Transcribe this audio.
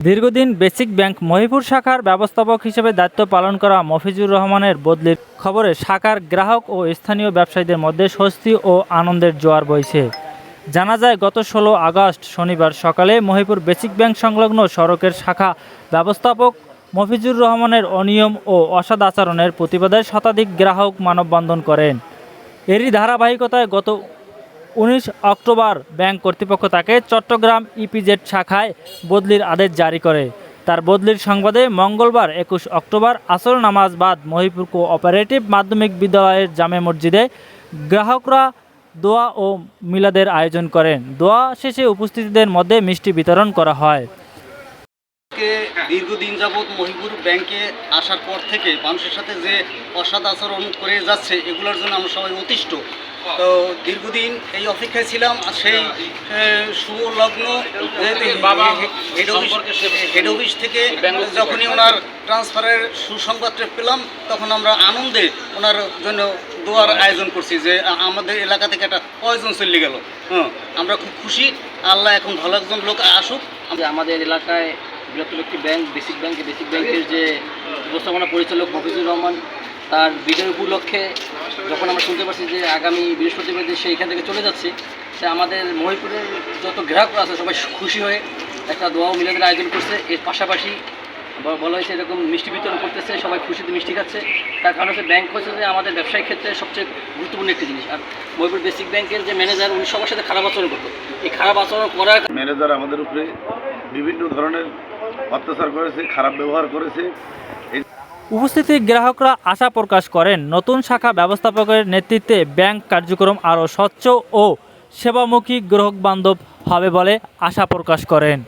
দীর্ঘদিন basic bank Mahipur শাখার ব্যবস্থাপক হিসেবে দায়িত্ব পালন করা মফিজুর রহমানের বদলির খবরে শাখার গ্রাহক ও স্থানীয় ব্যবসায়ীদের মধ্যে স্বস্তি ও আনন্দের জোয়ার বইছে। জানা যায়, গত ষোলো আগস্ট শনিবার সকালে মহিপুর বেসিক ব্যাংক সংলগ্ন সড়কের শাখা ব্যবস্থাপক মফিজুর রহমানের অনিয়ম ও অসাদ আচরণের প্রতিবাদে শতাধিক গ্রাহক মানববন্ধন করেন। এরই ধারাবাহিকতায় গত উনিশ অক্টোবর ব্যাংক কর্তৃপক্ষ তাকে চট্টগ্রাম ইপিজেড শাখায় বদলির আদেশ জারি করে। তার বদলির সংবাদে মঙ্গলবার একুশ অক্টোবর আসর নামাজ বাদ মহিপুর কোঅপারেটিভ মাধ্যমিক বিদ্যালয়ের জামে মসজিদে গ্রাহকরা দোয়া ও মিলাদের আয়োজন করেন। দোয়া শেষে উপস্থিতিদের মধ্যে মিষ্টি বিতরণ করা হয়। দীর্ঘদিন যাবৎ মহিপুর ব্যাংকে আসার পর থেকে মানুষের সাথে যে অসৎ আচরণ করে যাচ্ছে, এগুলোর জন্য আমরা সবাই অতিষ্ঠ। তো দীর্ঘদিন এই অপেক্ষায় ছিলাম আর সেই আহ, শুভ লগ্ন হেড অফিস হেড অফিস থেকে যখনই ওনার ট্রান্সফারের সুসংবাদটা পেলাম তখন আমরা আনন্দে ওনার জন্য দোয়ার আয়োজন করছি যে আমাদের এলাকা থেকে একটা পয়জন চলে গেল। হ্যাঁ আমরা খুব খুশি। আল্লাহ এখন ভালো একজন লোক আসুক। যে আমাদের এলাকায় বৃহত্তর একটি ব্যাংক বেসিক ব্যাংক বেসিক ব্যাংকের যে ব্যবস্থাপনা পরিচালক মফিজুর রহমান তার বিজয় উপলক্ষে যখন আমরা শুনতে পারছি যে আগামী বৃহস্পতিবার সে এখান থেকে চলে যাচ্ছে সে আমাদের মহিপুরের যত গ্রাহকরা আছে সবাই খুশি হয়ে একটা দোয়া ও মিলাদের আয়োজন করছে। এর পাশাপাশি বলা হয়েছে এরকম মিষ্টি বিতরণ করতেছে, সবাই খুশিতে মিষ্টি খাচ্ছে। তার কারণ হচ্ছে ব্যাংক হচ্ছে যে আমাদের ব্যবসায়িক ক্ষেত্রে সবচেয়ে গুরুত্বপূর্ণ একটি জিনিস। আর মহিপুর বেসিক ব্যাংকের যে ম্যানেজার উনি সবার সাথে খারাপ আচরণ করতো। এই খারাপ আচরণ করার ম্যানেজার আমাদের উপরে বিভিন্ন ধরনের অত্যাচার করেছে, খারাপ ব্যবহার করেছে। উপস্থিতি গ্রাহকরা আশা প্রকাশ করেন, নতুন শাখা ব্যবস্থাপকের নেতৃত্বে ব্যাংক কার্যক্রম আরও স্বচ্ছ ও সেবামুখী গ্রাহক বান্ধব হবে বলে আশা প্রকাশ করেন।